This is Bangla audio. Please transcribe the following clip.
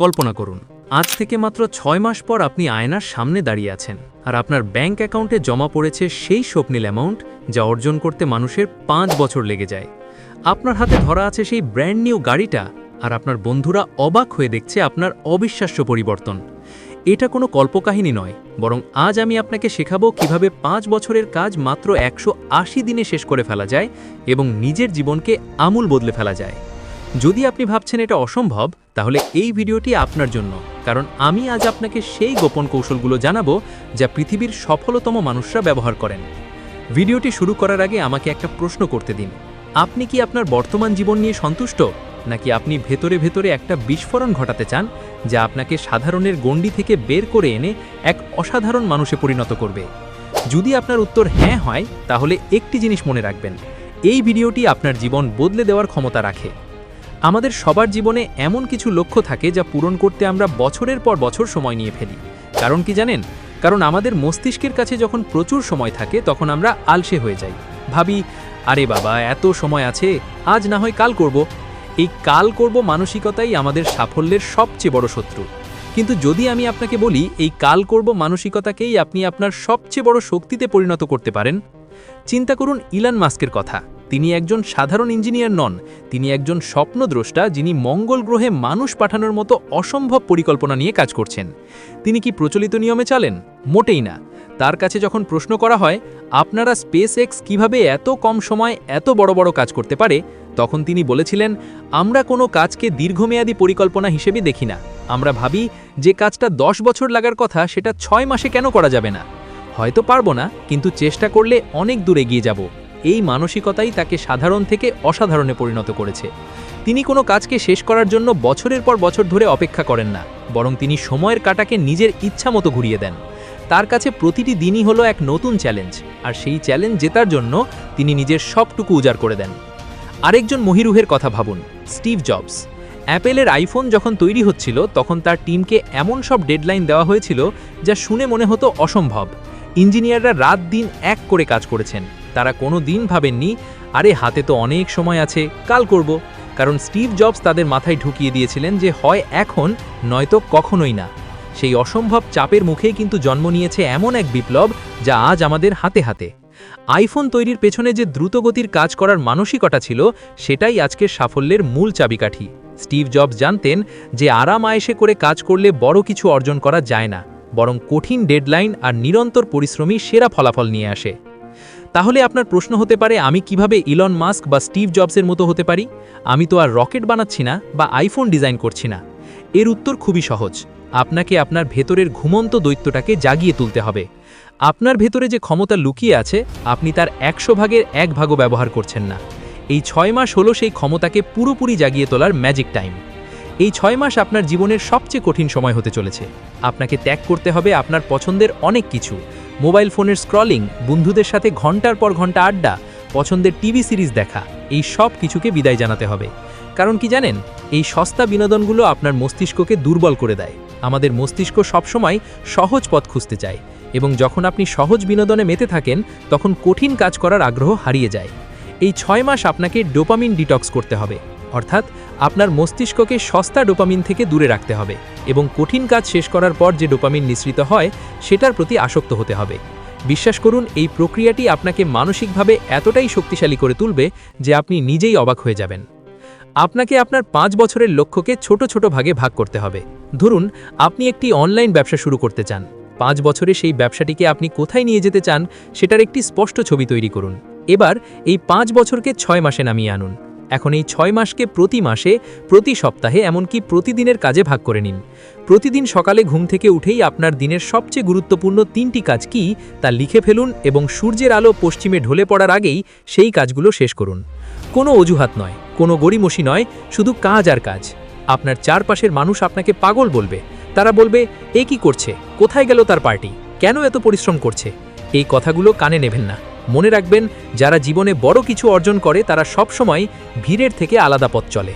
কল্পনা করুন, আজ থেকে মাত্র ছয় মাস পর আপনি আয়নার সামনে দাঁড়িয়ে আছেন আর আপনার ব্যাংক অ্যাকাউন্টে জমা পড়েছে সেই স্বপ্নিল অ্যামাউন্ট যা অর্জন করতে মানুষের পাঁচ বছর লেগে যায়। আপনার হাতে ধরা আছে সেই ব্র্যান্ড নিউ গাড়িটা আর আপনার বন্ধুরা অবাক হয়ে দেখছে আপনার অবিশ্বাস্য পরিবর্তন। এটা কোনো কল্পকাহিনী নয়, বরং আজ আমি আপনাকে শেখাবো কীভাবে পাঁচ বছরের কাজ মাত্র একশো আশি দিনে শেষ করে ফেলা যায় এবং নিজের জীবনকে আমূল বদলে ফেলা যায়। যদি আপনি ভাবছেন এটা অসম্ভব, তাহলে এই ভিডিওটি আপনার জন্য। কারণ আমি আজ আপনাকে সেই গোপন কৌশলগুলো জানাব যা পৃথিবীর সফলতম মানুষরা ব্যবহার করেন। ভিডিওটি শুরু করার আগে আমাকে একটা প্রশ্ন করতে দিন। আপনি কি আপনার বর্তমান জীবন নিয়ে সন্তুষ্ট? নাকি আপনি ভেতরে ভেতরে একটা বিস্ফোরণ ঘটাতে চান, যা আপনাকে সাধারণের গণ্ডি থেকে বের করে এনে এক অসাধারণ মানুষে পরিণত করবে? যদি আপনার উত্তর হ্যাঁ হয়, তাহলে একটি জিনিস মনে রাখবেন। এই ভিডিওটি আপনার জীবন বদলে দেওয়ার ক্ষমতা রাখে। আমাদের সবার জীবনে এমন কিছু লক্ষ্য থাকে যা পূরণ করতে আমরা বছরের পর বছর সময় নিয়ে ফেলি। কারণ কি জানেন? কারণ আমাদের মস্তিষ্কের কাছে যখন প্রচুর সময় থাকে, তখন আমরা আলসে হয়ে যাই। ভাবি, আরে বাবা, এত সময় আছে, আজ না হয় কাল করব। এই কাল করব মানসিকতাই আমাদের সাফল্যের সবচেয়ে বড় শত্রু। কিন্তু যদি আমি আপনাকে বলি, এই কাল করব মানসিকতাকেই আপনি আপনার সবচেয়ে বড় শক্তিতে পরিণত করতে পারেন, চিন্তা করুন ইলান মাস্কের কথা। তিনি একজন সাধারণ ইঞ্জিনিয়ার নন, তিনি একজন স্বপ্নদ্রষ্টা যিনি মঙ্গল গ্রহে মানুষ পাঠানোর মতো অসম্ভব পরিকল্পনা নিয়ে কাজ করছেন। তিনি কি প্রচলিত নিয়মে চালেন? মোটেই না। তার কাছে যখন প্রশ্ন করা হয়, আপনারা স্পেস এক্স কীভাবে এত কম সময় এত বড় বড় কাজ করতে পারে? তখন তিনি বলেছিলেন, আমরা কোনো কাজকে দীর্ঘমেয়াদী পরিকল্পনা হিসেবে দেখি না। আমরা ভাবি, যে কাজটা দশ বছর লাগার কথা, সেটা ছয় মাসে কেন করা যাবে না? হয়তো পারব না, কিন্তু চেষ্টা করলে অনেক দূর এগিয়ে যাব। এই মানসিকতাই তাকে সাধারণ থেকে অসাধারণে পরিণত করেছে। তিনি কোনো কাজকে শেষ করার জন্য বছরের পর বছর ধরে অপেক্ষা করেন না, বরং তিনি সময়ের কাটাকে নিজের ইচ্ছা মতো ঘুরিয়ে দেন। তার কাছে প্রতিটি দিনই হলো এক নতুন চ্যালেঞ্জ, আর সেই চ্যালেঞ্জ জেতার জন্য তিনি নিজের সবটুকু উজাড় করে দেন। আরেকজন মহিরুহের কথা ভাবুন, স্টিভ জবস। অ্যাপেলের আইফোন যখন তৈরি হচ্ছিল, তখন তার টিমকে এমন সব ডেডলাইন দেওয়া হয়েছিল যা শুনে মনে হতো অসম্ভব। ইঞ্জিনিয়াররা রাত দিন এক করে কাজ করেছেন। তারা কোনো দিন ভাবেননি, আরে হাতে তো অনেক সময় আছে, কাল করব। কারণ স্টিভ জবস তাদের মাথায় ঢুকিয়ে দিয়েছিলেন যে হয় এখন, নয়তো কখনোই না। সেই অসম্ভব চাপের মুখেই কিন্তু জন্ম নিয়েছে এমন এক বিপ্লব যা আজ আমাদের হাতে হাতে। আইফোন তৈরির পেছনে যে দ্রুতগতির কাজ করার মানসিকতা ছিল, সেটাই আজকের সাফল্যের মূল চাবিকাঠি। স্টিভ জবস জানতেন যে আরাম আয়েসে করে কাজ করলে বড় কিছু অর্জন করা যায় না, বরং কঠিন ডেডলাইন আর নিরন্তর পরিশ্রমী সেরা ফলাফল নিয়ে আসে। তাহলে আপনার প্রশ্ন হতে পারে, আমি কীভাবে ইলন মাস্ক বা স্টিভ জবসের মতো হতে পারি? আমি তো আর রকেট বানাচ্ছি না বা আইফোন ডিজাইন করছি না। এর উত্তর খুবই সহজ। আপনাকে আপনার ভেতরের ঘুমন্ত দৈত্যটাকে জাগিয়ে তুলতে হবে। আপনার ভেতরে যে ক্ষমতা লুকিয়ে আছে, আপনি তার একশো ভাগের এক ভাগও ব্যবহার করছেন না। এই ছয় মাস হলো সেই ক্ষমতাকে পুরোপুরি জাগিয়ে তোলার ম্যাজিক টাইম এই ছয় মাস আপনার জীবনের সবচেয়ে কঠিন সময় হতে চলেছে। আপনাকে ত্যাগ করতে হবে আপনার পছন্দের অনেক কিছু। মোবাইল ফোনের স্ক্রলিং, বন্ধুদের সাথে ঘণ্টার পর ঘণ্টা আড্ডা, পছন্দের টিভি সিরিজ দেখা, এই সব কিছুকে বিদায় জানাতে হবে। কারণ কি জানেন? এই সস্তা বিনোদনগুলো আপনার মস্তিষ্ককে দুর্বল করে দেয়। আমাদের মস্তিষ্ক সবসময় সহজ পথ খুঁজতে চায় এবং যখন আপনি সহজ বিনোদনে মেতে থাকেন, তখন কঠিন কাজ করার আগ্রহ হারিয়ে যায়। এই ছয় মাস আপনাকে ডোপামিন ডিটক্স করতে হবে। অর্থাৎ আপনার মস্তিষ্ককে সস্তা ডোপামিন থেকে দূরে রাখতে হবে এবং কঠিন কাজ শেষ করার পর যে ডোপামিন নিঃসৃত হয়, সেটার প্রতি আসক্ত হতে হবে। বিশ্বাস করুন, এই প্রক্রিয়াটি আপনাকে মানসিকভাবে এতটাই শক্তিশালী করে তুলবে যে আপনি নিজেই অবাক হয়ে যাবেন। আপনাকে আপনার পাঁচ বছরের লক্ষ্যকে ছোট ছোট ভাগে ভাগ করতে হবে। ধরুন, আপনি একটি অনলাইন ব্যবসা শুরু করতে চান। পাঁচ বছরে সেই ব্যবসাটিকে আপনি কোথায় নিয়ে যেতে চান, সেটার একটি স্পষ্ট ছবি তৈরি করুন। এবার এই পাঁচ বছরকে ছয় মাসে নামিয়ে আনুন। এখন এই ছয় মাসকে প্রতি মাসে, প্রতি সপ্তাহে, এমনকি প্রতিদিনের কাজে ভাগ করে নিন। প্রতিদিন সকালে ঘুম থেকে উঠেই আপনার দিনের সবচেয়ে গুরুত্বপূর্ণ তিনটি কাজ কি তা লিখে ফেলুন এবং সূর্যের আলো পশ্চিমে ঢলে পড়ার আগেই সেই কাজগুলো শেষ করুন। কোনো অজুহাত নয়, কোনো গড়িমসি নয়, শুধু কাজ আর কাজ। আপনার চারপাশের মানুষ আপনাকে পাগল বলবে। তারা বলবে, এ কি করছে? কোথায় গেল তার পার্টি? কেন এত পরিশ্রম করছে? এই কথাগুলো কানে নেবেন না। মনে রাখবেন, যারা জীবনে বড় কিছু অর্জন করে, তারা সবসময় ভিড়ের থেকে আলাদা পথ চলে।